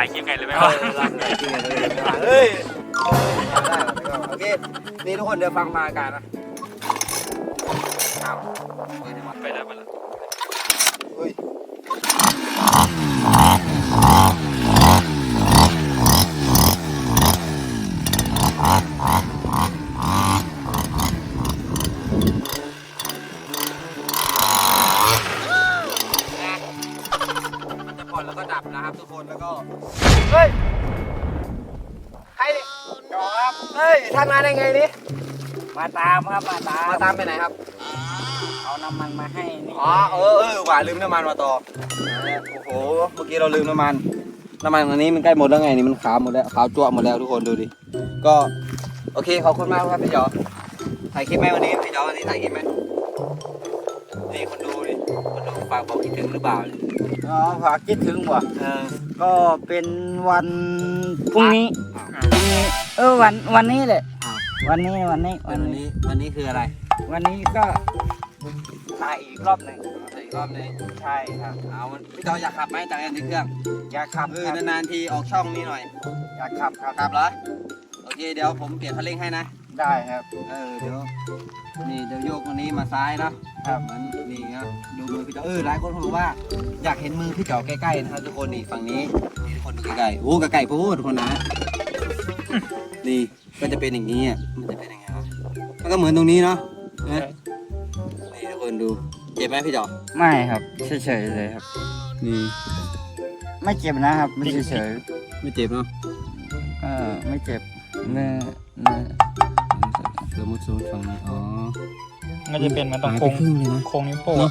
ายคลิปไงเลยไหมเอวะอรันเฮ้ยโอเคนี่ทุกคนเดี๋ยวฟังมาการนะไปแล้วไปแล้วเฮ้ย ท่านมาได้ไงนี่มาตามครับมาตามมาตามไปไหนครับ เอาน้ำมันมาให้นี่อ๋อเออเออหว่าลืมน้ำมันมาต่อโอ้โหเมื่อกี้เราลืมน้ำมันน้ำมันอันนี้มันใกล้หมดแล้วไงนี่มันขาวหมดแล้วขาวจั่วะหมดแล้วทุกคนดูดิก็โอเคขอบคุณมากครับพี่จอถ่ายคลิปไหมวันนี้พี่จอวันนี้ถ่ายคลิปไหมนี่คนดูดิคนดูฝากบอกคิดถึงหรือเปล่าอ๋อฝากคิดถึงว่ะเออก็เป็นวันพรุ่งนี้ พรุ่งนี้เออวันวันนี้แหละอ้าววันนี้วันนี้วัวันนนี้นี้ วันนี้คืออะไรวันนี้ก็ถ่ายอีกรอบหนึ่งถ่ายอีกรอบนึงใช่ครับ เอามันพี่จออยากขับไหมจากอันที่เครื่องอยากขับเอคอรับนานๆทีออกช่องนี้หน่อย อยากขับครับขับเหรอ โอเค เดี๋ยวผมเปลี่ยนคันเร่งให้นะ ได้ครับ เออ เดี๋ยว นี่เดี๋ยวโยกวันนี้มาซ้ายนะครับเหมือนนี่ครับดูมือพี่เจ๋อเออหลายคนเขาบอกว่าอยากเห็นมือพี่เจ๋อใกล้ๆนะครับทุกคนนี่ฝั่งนี้นี่ทุกคนดูใกล้ๆโอ้ใกล้ๆพูดทุกคนนะ นี่ก็จะเป็นอย่างนี้อะมันจะเป็นยังไงวะมันก็เหมือนตรงนี้เนาะนะนี่ทุกคนดูเจ็บไหมพี่เจ๋อไม่ครับเฉยๆเลยครับ นี่ไม่เจ็บนะครับไม่เฉยไม่เจ็บเนาะๆเออไม่เจ็บเนื้อเนื้อสมมติสมมติฝั่งนี้อ๋อ มันจะเป็นเหมันต้องหายโค้ไปงครึ่งเลยนะ โค้งนิ้วโป้งเนอะอะ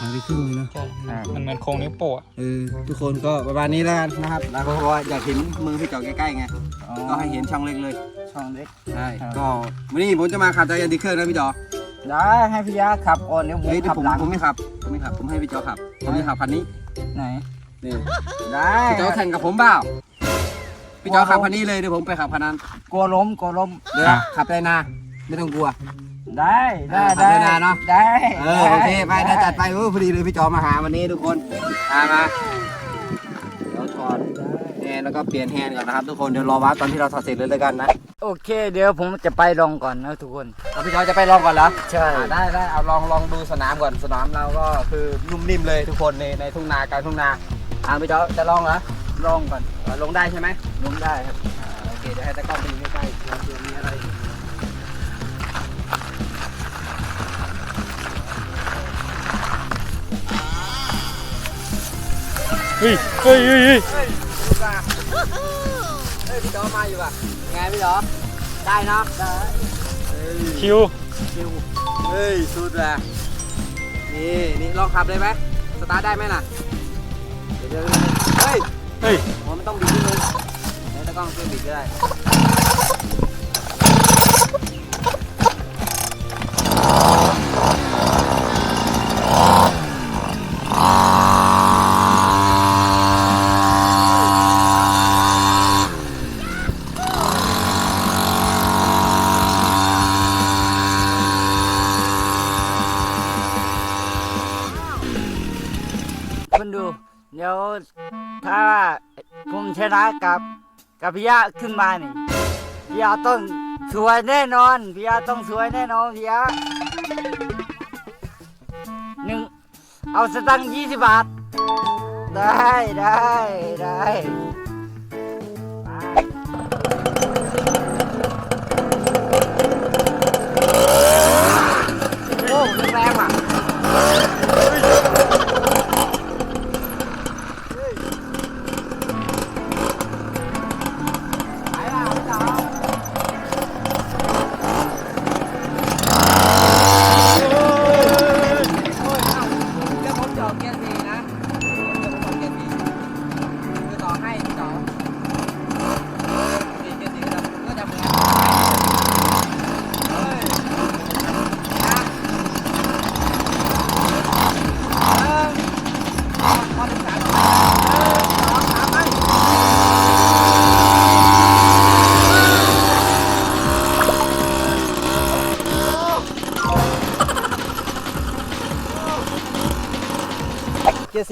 หายไปครึ่งเลยเนาะใช่ครับ มันเหมือนโค้งนิ้วโป้งอะเออทุกคนก็ประมาณนี้แล้วกันนะครับแล้วก็เพราะว่าอยากเห็นมือพี่เจ๋อใกล้ๆไงอ๋อก็ให้เห็นช่องเล็กเลยช่องเล็ก ใช่ครับ ก็วันนี้ผมจะมาขับจักรยานดีเครื่องนะพี่จอได้ให้พี่ยาขับก่อนเดี๋ยวผมเฮ้ยเดี๋ยขัวบผมหลังผมไม่ขับผมไม่ขับผมให้พี่จอขับผมจะขับคันนี้ไหน นี่ได้พี่จอแข่งกับผมเปล่าพี่จอขับคันนี้เลยเดี๋ยวผมไปขับคันนั้นกลัวล้มกลัวล้มเดี๋ยวขับได้นาไม่ต้องกลัว ได้ได้อ่าได้ขับได้นานเนอะ ได้เออโอเคไปได้จัดไปเออพอดีเลยพี่จอมาหาวันนี้ทุกคนมามาเดี๋ยวถอดแฮนด์แล้วก็เปลี่ยนแฮนด์ก่อนนะครับทุกคนเดี๋ยวรอวัดตอนที่เราถอดเสร็จเลยแล้วกันนะโอเค เดี๋ยวผมจะไปลองก่อนนะทุกคน แล้วพี่จอจะไปลองก่อนเหรอใช่ อ่าได้ได้เอาลองลองดูสนามก่อนสนามเราก็คือนุ่มนิ่มเลยทุกคนในในทุ่งนากลางทุ่งนาอ่าพี่จอจะลองเหรอลองก่อนเออลงได้ใช่ไหมลงได้ครับ อ่าโอเคเดี๋ยวให้ตะกล้องไปดูใกล้ๆว่าตัวมีอะไเฮ้ยเฮ้ยเฮ้ยเฮ้ยเฮ้ยดูป่ะเฮ้ยพี่จอมาอยู่ป่ะไงพี่จอได้เนาะได้คิวคิวเฮ้ยสุดว่ะนี่นี่ลองขับเลยไหมสตาร์ทได้ไหมน่ะเดี๋ยวเดี๋ยวเฮ้ยเฮ้ยโอ้มันต้องบิดนิดนึงเดี๋ยวตะกล้องช่วยบิดก็ได้ คนดู เดี๋ยวถ้าผมชนะกับกับพี่ยาขึ้นมานี่พี่ยาต้องสวยแน่นอนพี่ยาต้องสวยแน่นอนพี่ยาหนึ่งเอาสตังค์ยี่สิบบาท ได้ได้ได้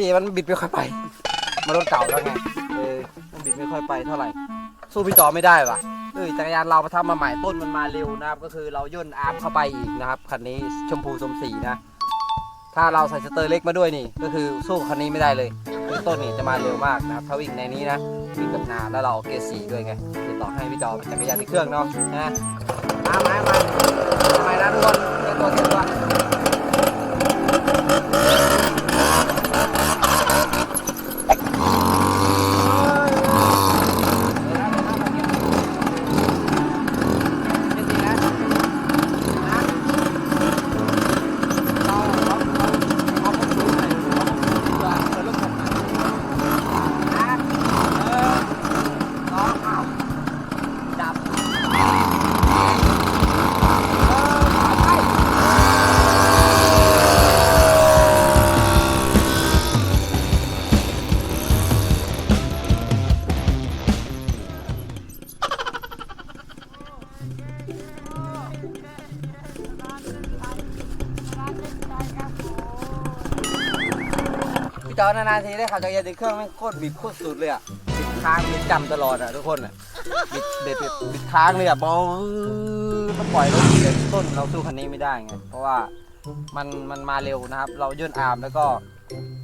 สี่มันบิดไปค่อยไปมารถเก่าแล้วไง เออถึงไม่ค่อยไปเท่าไหร่ สู้พี่จอไม่ได้ว่ะเอ้ยจักรยานเรามาทำมาใหม่ต้นมันมาเร็วนะครับ ก็คือเราย่นอาร์มเข้าไปอีกนะครับคันนี้ชมพูสมสีนะ ถ้าเราใส่สเตอร์เล็กมาด้วยนี่ ก็คือสู้คันนี้ไม่ได้เลยคือต้นนี่จะมาเร็วมากนะครับถ้าวิ่งในนี้นะวิ่งกับนาแล้วเราเอาเกียร์สีด้วยไงจะต่อให้พี่จอจักรยานในเครื่องเนาะนะมามามาทำไมนะทุกคนเตรียมตัวเตรียมตัว จอนานๆทีได้ขับจักรยานในเครื่องแม่งโคตรบิดโคตรสุดเลยอะบิดค้างบิดจำตลอดอะทุกคนอะบิดเด็ดบิดบิดค้างเลยอะบอลมันปล่อยรถทีเลยต้นเราสู้คันนี้ไม่ได้ไงเพราะว่ามันมันมาเร็วนะครับ เราย่นอาร์มแล้วก็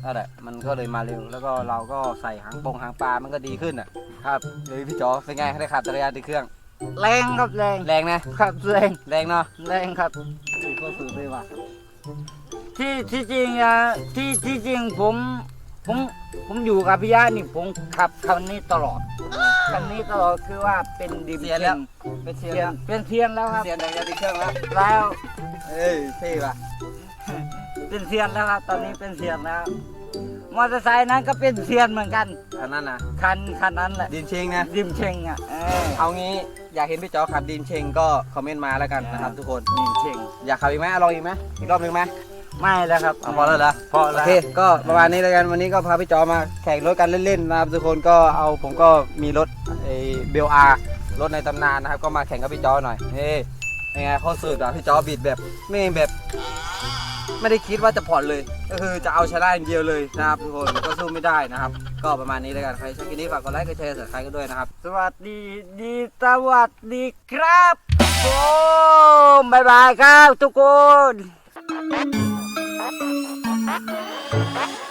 นั่นแหละมันก็เลยมาเร็ว แล้วก็เราก็ใส่หางปงหางปลามันก็ดีขึ้นอะครับเลยพี่จอเป็นไงได้ขับจักรยานในเครื่อง แรงครับแรงแรงนะ ครับแรงแรงเนาะแรงครับอุ้ยโคตรสุดเลยว่ะ ที่ที่จริงอะที่ที่จริงผมผมผมอยู่กับพี่ยะนี่ผมขับคันนี้ตลอดคันนี้ตลอดคือว่าเป็นดิมเสียแล้ว เป็นเสีเทียยแล้นวเป็นเทียนแล้วครับ เสียจักรยานในเครื่องแล้วแล้วเอ้ยเท่ว่ะเป็นเทียนแล้วครับตอนนี้เป็นเทียนแล้วมอเตอร์ไซค์นั้นก็เป็นเทียนเหมือนกันอันนั้นนะคันคันนั้นแหละดินเชงนะดิมเชงอะเออเอางี้อยากเห็นพี่จอขับดินเชงก็คอมเมนต์มาแล้วกันนะครับทุกคนดิมเชงอยากขับอีกไหมเอาลองอีกไหมอีกรอบหนึ่งไหม ไม่แล้วครับเอาพอแล้วเหรอพอโอแล้วเค ก็ประมาณนี้แล้วกันวันนี้ก็พาพี่จอมาแข่งรถกันเล่นๆนะครับทุกคนก็เอาผมก็มีรถไอ้เบลอาร์รถในตำนานนะครับ ก็มาแข่งกับพี่จอหน่อยเฮ้ยยังไงโคตรสุดอะพี่จอบิดแบบไม่แบบ ไม่ได้คิดว่าจะผ่อนเลย ก็คือจะเอาชนะอย่างเดียวเลยนะครับทุกคนก็สู้ไม่ได้นะครับ ก็ประมาณนี้แล้วกันใครชอบคลิปนี้ฝากกดไลค์กดแชร์สับสไครต์กันด้วยนะครับ สวัสดีดีสวัสดีครับผมบายบายครับทุกคน Thank you.